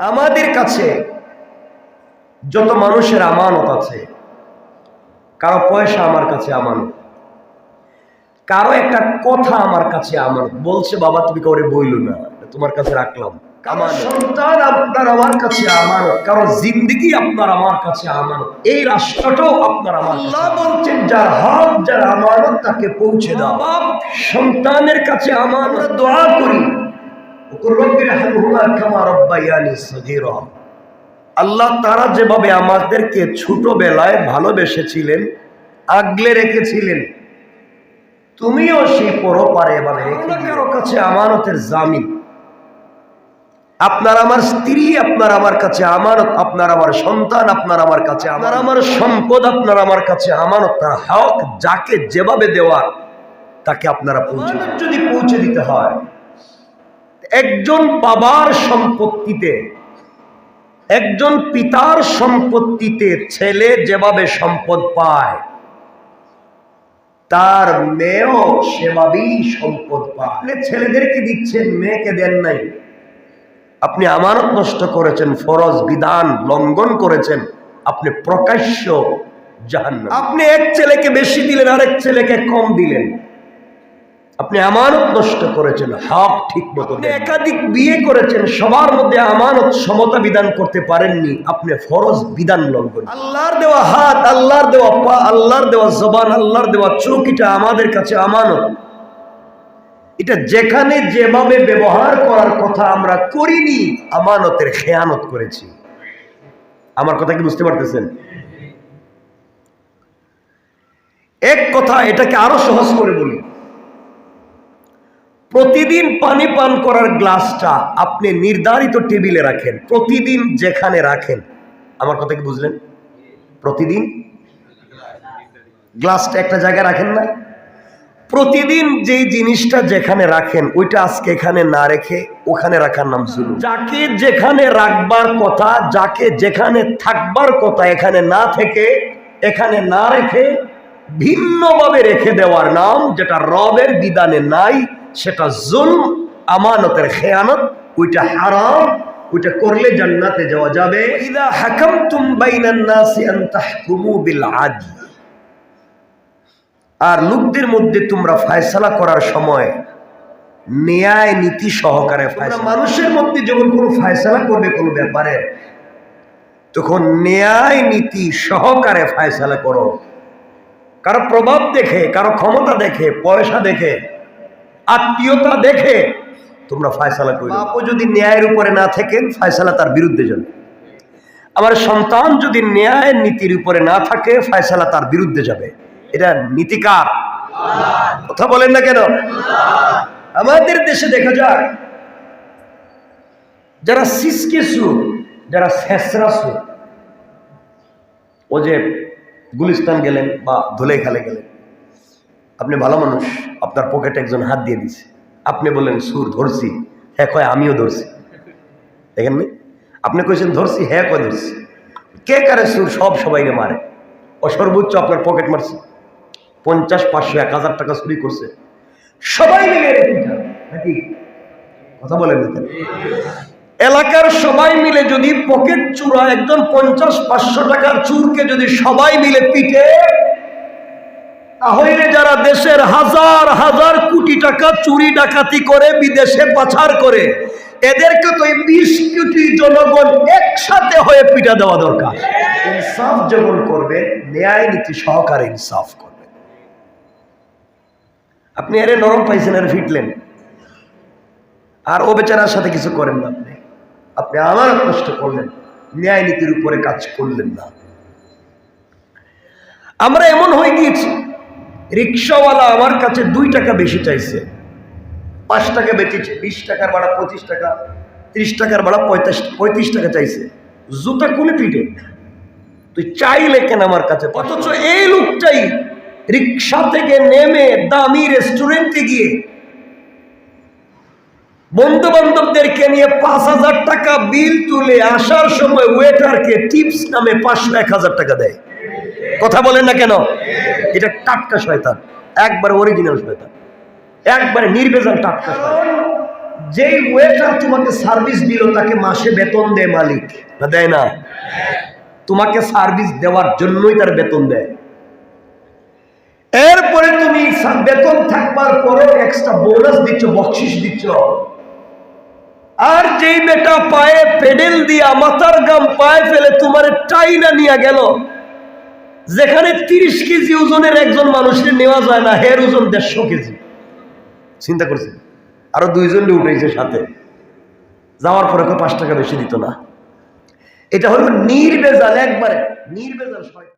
আমাদের কাছে যত মানুষের আমানত আছে কারও পয়সা আমার কাছে আমানত। কারও একটা কথা আমার কাছে আমানত। বলছে বাবা তুমি কাউরে বইল না তোমার কাছে রাখলাম। আমার সন্তান আপনার আমার কাছে আমানত কারও জিন্দিগি আপনার আমার কাছে আমানত। এই রাষ্ট্রটাও আপনার আমার আল্লাহ বলছেন যার হক যার আমানত তাকে পৌঁছে দাও। সন্তানের কাছে আমানত। দোয়া করি। আল্লাহ তারা যেভাবে আমাদেরকে ছোটবেলায় ভালোবেসেছিলেন, আগলে রেখেছিলেন, তুমিও সেই পরপারে কাছে আমানতের জামিন, আপনার আমার স্ত্রী, আপনার আমার কাছে আমানত, আপনার আমার সন্তান, আপনার আমার কাছে আপনার আমার সম্পদ, আপনার আমার কাছে আমানত, তার হক যাকে যেভাবে দেওয়ার, তাকে আপনারা পৌঁছে যদি পৌঁছে দিতে হয় একজন বাবার সম্পত্তিতে, একজন পিতার সম্পত্তিতে ছেলে যেভাবে সম্পদ পায়, তার মেয়েও সেভাবেই সম্পদ পায়। ছেলেদেরকে দিচ্ছেন? মেয়েকে দেন নাই। আপনি আমানত নষ্ট করেছেন, ফরজ বিধান লঙ্ঘন করেছেন, আপনি প্রকাশ্য জাহান আপনি এক ছেলেকে বেশি দিলেন, আরেক ছেলেকে কম দিলেন। আপনি আমানত নষ্ট করেছেন হক ঠিক মতো একাধিক বিয়ে করেছেন সবার মধ্যে আমানত সমতা বিধান করতে পারেননি আপনি ফরজ বিধান লঙ্ঘন। আল্লাহর দেওয়া হাত আল্লাহর দেওয়া পা আল্লাহর দেওয়া জবান আল্লাহর দেওয়া চোখ এটা আমাদের কাছে আমানত। এটা যেখানে যেভাবে ব্যবহার করার কথা আমরা করিনি আমানতের খেয়ানত করেছি। আমার কথা কি বুঝতে পারতেছেন? এক কথা এটাকে আরও সহজ করে বলি। প্রতিদিন পানি পান করার গ্লাসটা আপনি নির্ধারিত টেবিলে রাখেন। প্রতিদিন যেখানে রাখেন। আমার কথা কি বুঝলেন? প্রতিদিন? গ্লাসটা একটা জায়গায় রাখেন না? প্রতিদিন যেই জিনিসটা যেখানে রাখেন, ওইটা আজকে এখানে না রেখে ওখানে রাখার নাম জুলুম। যাকে যেখানে রাখবার কথা, যাকে যেখানে থাকবার কথা এখানে না থেকে, এখানে না রেখে ভিন্নভাবে রেখে দেওয়ার নাম, যেটা রবের বিধানে নাই সেটা জুলম আমানতের খেয়ানত ওইটা হারাম ওইটা করলে জান্নাতে যাওয়া যাবে। ইদা হাকামতুম বাইনান নাসি আন তাহকুমু বিল আদল। আর লোকদের মধ্যে তোমরা ফায়সালা করার সময় ন্যায় নীতি সহকারে মানুষের মধ্যে যখন কোনো ফায়সালা করবে কোনো ব্যাপারে তখন ন্যায় নীতি সহকারে ফায়সালা করো। কারও প্রভাব দেখে কারও ক্ষমতা দেখে পয়সা দেখে আত্মীয়তা দেখে তোমরা ফায়সালা করো বাপও যদি ন্যায়ের উপরে না থাকেন ফায়সালা তার বিরুদ্ধে যাবে আমার সন্তান যদি ন্যায় নীতির উপরে না থাকে ফায়সালা তার বিরুদ্ধে যাবে। এটা নীতিকার। কথা বলেন না কেন? আমাদের দেশে দেখা যায় যারা সিসকে সুর যারা শেষরা সুর ও যে গুলিস্তান গেলেন বা ধুলে খেলে গেলেন আপনি ভালো মানুষ, আপনার পকেটে একজন হাত দিয়ে দিছে। আপনি বললেন, সুর, ধরছি। হ্যাঁ কয়, আমিও ধরছি। দেখেন নি আপনি কইছেন, ধরছি হ্যাঁ কয়, ধরছি। কে কারে সুর, সব সবাইকে মারে। ও সর্বোচ্চ আপনার পকেট মারছে। পঞ্চাশ, পাঁচশো, এক হাজার টাকা চুরি করছে। সবাই মিলে নাকি? কথা বলেন এলাকার সবাই মিলে যদি পকেট চুরা একজন পঞ্চাশ, পাঁচশো টাকার চুরকে যদি সবাই মিলে পিটে তাহলে যারা দেশের হাজার হাজার কোটি টাকা চুরি ডাকাতি করে, বিদেশে পাচার করে, এদেরকে তো বিশ কোটি জনগণ একসাথে হয়ে পিটা দেওয়া দরকার। ইনসাফ যখন করবে, ন্যায় নীতি সহকারে ইনসাফ করবে। আপনি এরে নরম পাইছেন, এর ফিটলেন। আর ও বেচারার সাথে কিছু করেন না আপনি। আপনি আমার কষ্ট করলেন, ন্যায় নীতির উপরে কাজ করলেন না। আমরা এমন হয়ে গিয়েছি রিক্সাওয়ালা আমার কাছে দুই টাকা বেশি চাইছে। পাঁচ টাকা বেচেছে, বিশ টাকার ভাড়া, পঁচিশ টাকা, ত্রিশ টাকার ভাড়া পঁয়তাশ পঁয়ত্রিশ টাকা চাইছে। জুতা খুলে পিটে। তুই চাইলে কেন আমার কাছে? অথচ এই লোকটাই রিক্সা থেকে নেমে দামি রেস্টুরেন্টে গিয়ে বন্ধু বান্ধবদেরকে নিয়ে পাঁচ হাজার টাকা বিল তুলে আসার সময় ওয়েটারকে টিপস নামে পাঁচশো, এক হাজার টাকা দেয়। কথা বলেন না কেন? এটা টাটকা শয়তান। একবার অরিজিনাল শয়তান। একবারে নির্বেজাল টাটকা শয়তান। যেই ওয়েটার তোমাকে সার্ভিস দিল, তাকে মাসে বেতন দেয় মালিক। না দেয় না? তোমাকে সার্ভিস দেওয়ার জন্যই তার বেতন দেয়। এরপরে তুমি বেতন থাকবার পরেও এক্সট্রা বোনাস দিচ্ছ, বকশিস দিচ্ছ। আর যেই বেটা পায়ে পেডেল দিয়া মাথার গাম পায়ে ফেলে তোমার টাইনা নিয়ে গেল যেখানে তিরিশ কেজি ওজনের একজন মানুষের নেওয়া যায় না, হের ওজন দেড়শো কেজি। চিন্তা করছে আরও দুইজন উঠেছে সাথে। যাওয়ার পরে কেউ পাঁচ টাকা বেশি দিত না। এটা হলো নির্বেজাল, একবারে নির্বেজাল।